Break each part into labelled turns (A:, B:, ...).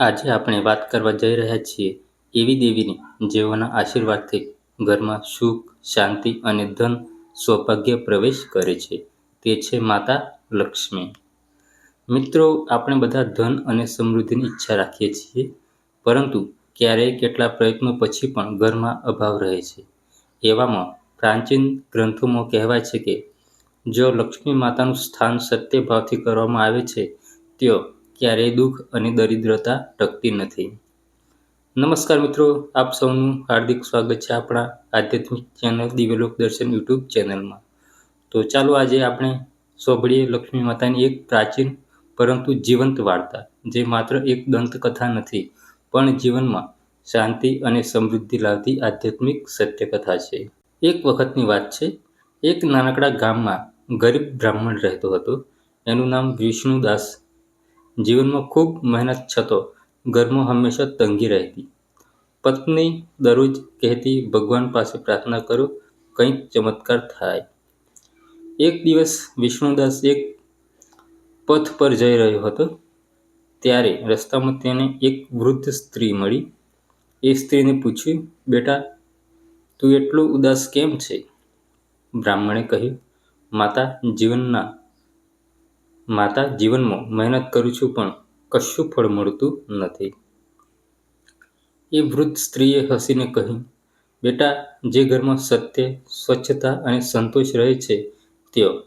A: આજે આપણે વાત કરવા જઈ રહ્યા છીએ એવી દેવીની, જેઓના આશીર્વાદથી ઘરમાં સુખ, શાંતિ અને ધન સૌભાગ્ય પ્રવેશ કરે છે. તે છે માતા લક્ષ્મી. મિત્રો, આપણે બધા ધન અને સમૃદ્ધિની ઈચ્છા રાખીએ છીએ, પરંતુ ક્યારેય કેટલા પ્રયત્નો પછી પણ ઘરમાં અભાવ રહે છે. એવામાં પ્રાચીન ગ્રંથોમાં કહેવાય છે કે, જો લક્ષ્મી માતાનું સ્થાન સત્ય ભાવથી કરવામાં આવે છે, તો ક્યારેય દુઃખ અને દરિદ્રતા ટકતી નથી. નમસ્કાર મિત્રો, આપ સૌનું હાર્દિક સ્વાગત છે આપણા આધ્યાત્મિક ચેનલ દિવ્યલોક દર્શન યુટ્યુબ ચેનલમાં. તો ચાલો આજે આપણે સોભળીએ લક્ષ્મી માતાની એક પ્રાચીન પરંતુ જીવંત વાર્તા, જે માત્ર એક દંતકથા નથી, પણ જીવનમાં શાંતિ અને સમૃદ્ધિ લાવતી આધ્યાત્મિક સત્યકથા છે. એક વખતની વાત છે, એક નાનકડા ગામમાં ગરીબ બ્રાહ્મણ રહેતો હતો, એનું નામ વિષ્ણુદાસ જીવનમાં ખૂબ મહેનત છતો ઘરમાં હંમેશા તંગી રહેતી. પત્ની દરરોજ કહેતી, ભગવાન પાસે પ્રાર્થના કરો, કંઈક ચમત્કાર થાય. એક દિવસ વિષ્ણુદાસ એક પથ પર જઈ રહ્યો હતો. ત્યારે રસ્તામાં તેને એક વૃદ્ધ સ્ત્રી મળી. એ સ્ત્રીને પૂછ્યું, બેટા, તું એટલો ઉદાસ કેમ છે? બ્રાહ્મણે કહ્યું, માતા, જીવનના માતા જીવનમાં મહેનત કરું છું પણ કશું ફળ મળતું નથી. એ વૃદ્ધ સ્ત્રીએ હસીને કહ્યું, બેટા, જે ઘરમાં સત્ય, સ્વચ્છતા અને સંતોષ રહે છે, ત્યાં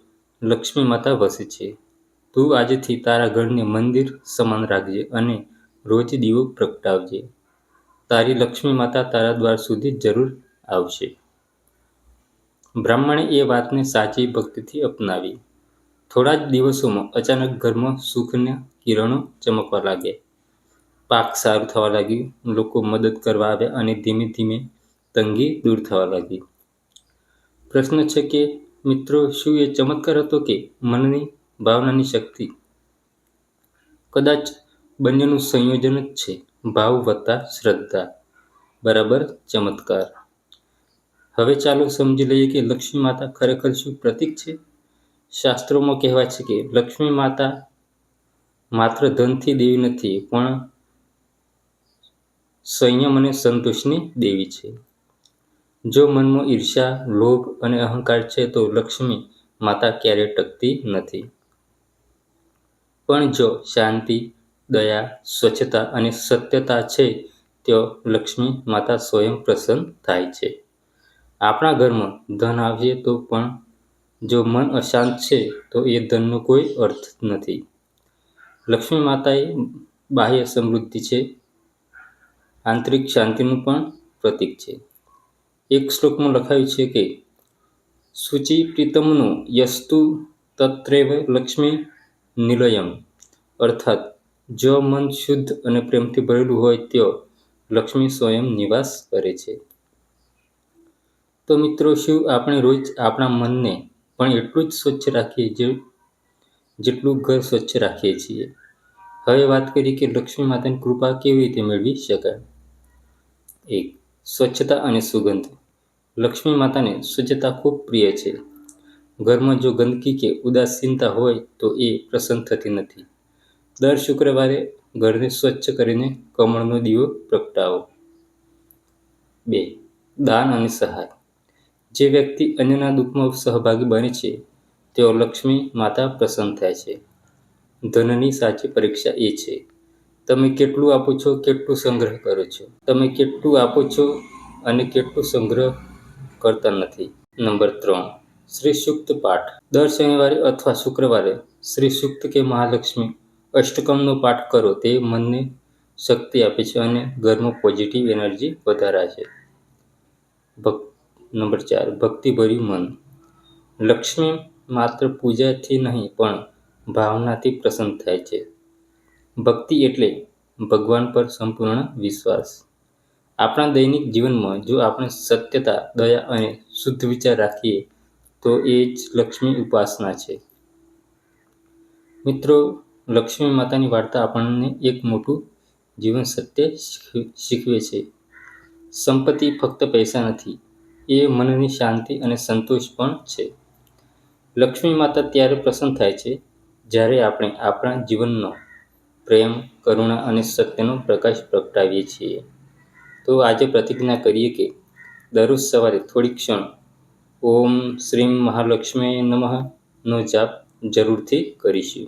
A: લક્ષ્મી માતા વસે છે. તું આજથી તારા ઘરને મંદિર સમાન રાખજે અને રોજ દીવો પ્રગટાવજે. તારી લક્ષ્મી માતા તારા દ્વાર સુધી જરૂર આવશે. બ્રાહ્મણે એ વાતને સાચી ભક્તિથી અપનાવી. થોડા જ દિવસોમાં અચાનક ઘરમાં સુખના કિરણો ચમકવા લાગ્યા. પાક સારું થવા લાગ્યું, લોકો મદદ કરવા આવ્યા અને ધીમે ધીમે તંગી દૂર થવા લાગી. પ્રશ્ન છે કે, મિત્રો, શું એ ચમત્કાર હતો કે મનની ભાવનાની શક્તિ? કદાચ બંનેનું સંયોજન જ છે, ભાવ વત્તા શ્રદ્ધા. બરાબર, ચમત્કાર. હવે ચાલો સમજી લઈએ કે લક્ષ્મી માતા ખરેખર શું પ્રતીક છે. શાસ્ત્રોમાં કહેવાય છે કે લક્ષ્મી માતા માત્ર ધનથી દેવી નથી, પણ સંયમ અને સંતોષની દેવી છે. જો મનમાં ઈર્ષા લોભ અને અહંકાર છે, તો લક્ષ્મી માતા ક્યારેય ટકતી નથી. પણ જો શાંતિ, દયા, સ્વચ્છતા અને સત્યતા છે, તો લક્ષ્મી માતા સ્વયં પ્રસન્ન થાય છે. આપણા ઘરમાં ધન આવીએ તો પણ જો મન અશાંત છે, તો એ ધનનો કોઈ અર્થ નથી. લક્ષ્મી માતા એ બાહ્ય સમૃદ્ધિ છે, આંતરિક શાંતિનું પણ પ્રતીક છે. એક શ્લોકમાં લખાયું છે કે શુચિ પ્રીતમનું યસ્તુ તત્રેવ લક્ષ્મી નિલયમ. અર્થાત, જો મન શુદ્ધ અને પ્રેમથી ભરેલું હોય, તો લક્ષ્મી સ્વયં નિવાસ કરે છે. તો મિત્રો, શું આપણે રોજ આપણા મનને પણ એટલું જ સ્વચ્છ રાખીએ જે, જેટલું ઘર સ્વચ્છ રાખીએ છીએ. હવે વાત કરીએ કે લક્ષ્મી માતાની કૃપા કેવી રીતે મેળવી શકાય? એક, સ્વચ્છતા અને સુગંધ. લક્ષ્મી માતાને સ્વચ્છતા ખૂબ પ્રિય છે. ઘરમાં જો ગંદકી કે ઉદાસીનતા હોય તો એ પ્રસન્ન થતી નથી. દર શુક્રવારે ઘરને સ્વચ્છ કરીને કમળનો દીવો પ્રગટાવો. બે, દાન અને સહાય. જે વ્યક્તિ અન્યના દુઃખમાં સહભાગી બને છે, તેઓ લક્ષ્મી માતા પ્રસન્ન થાય છે. ધનની સાચી પરીક્ષા એ છે. તમે કેટલું આપો છો, કેટલું સંગ્રહ કરો છો? તમે કેટલું આપો છો અને કેટલું સંગ્રહ કરતા નથી? નંબર ત્રણ. શ્રી સુક્ત પાઠ. દર શનિવારે અથવા શુક્રવારે શ્રી સુક્ત કે મહાલક્ષ્મી અષ્ટકમનો પાઠ કરો, તે મનને શક્તિ આપે છે અને ઘરમાં પોઝિટિવ એનર્જી વધારા છે. ભક્ત નંબર ચાર, ભક્તિભર્યું મન. લક્ષ્મી માત્ર પૂજાથી નહીં, પણ ભાવનાથી પ્રસન્ન થાય છે. ભક્તિ એટલે ભગવાન પર સંપૂર્ણ વિશ્વાસ. આપણા દૈનિક જીવનમાં જો આપણે સત્યતા, દયા અને શુદ્ધ વિચાર રાખીએ, તો એ જ લક્ષ્મી ઉપાસના છે. મિત્રો, લક્ષ્મી માતાની વાર્તા આપણને એક મોટું જીવન સત્ય શીખવે છે. સંપત્તિ ફક્ત પૈસા નથી એ મનની શાંતિ અને સંતોષ પણ છે. લક્ષ્મી માતા ત્યારે પ્રસન્ન થાય છે, જ્યારે આપણે આપણા જીવનનો પ્રેમ, કરુણા અને સત્યનો પ્રકાશ પ્રગટાવીએ છીએ. તો આજે પ્રતિજ્ઞા કરીએ કે દરરોજ સવારે થોડી ક્ષણ ઓમ શ્રીમ મહાલક્ષ્મી નમઃ નો જાપ જરૂરથી કરીશું.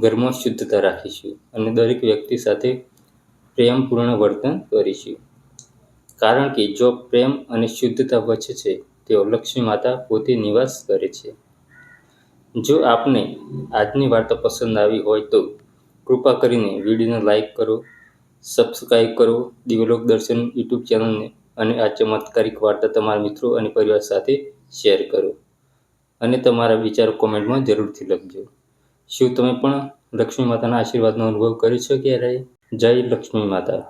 A: ઘરમાં શુદ્ધતા રાખીશું અને દરેક વ્યક્તિ સાથે પ્રેમપૂર્ણ વર્તન કરીશું. કારણ કે જો પ્રેમ અને શુદ્ધતા વચ્ચે છે, તેઓ લક્ષ્મી માતા પોતે નિવાસ કરે છે. જો આપને આજની વાર્તા પસંદ આવી હોય તો કૃપા કરીને વિડીયોને લાઈક કરો સબસ્ક્રાઈબ કરો, દિવ્યલોક દર્શન યુટ્યુબ ચેનલને અને આ ચમત્કારિક વાર્તા તમારા મિત્રો અને પરિવાર સાથે શેર કરો. અને તમારા વિચારો કોમેન્ટમાં જરૂરથી લખજો. શું તમે પણ લક્ષ્મી માતાના આશીર્વાદનો અનુભવ કરી છો ક્યારે જય લક્ષ્મી માતા.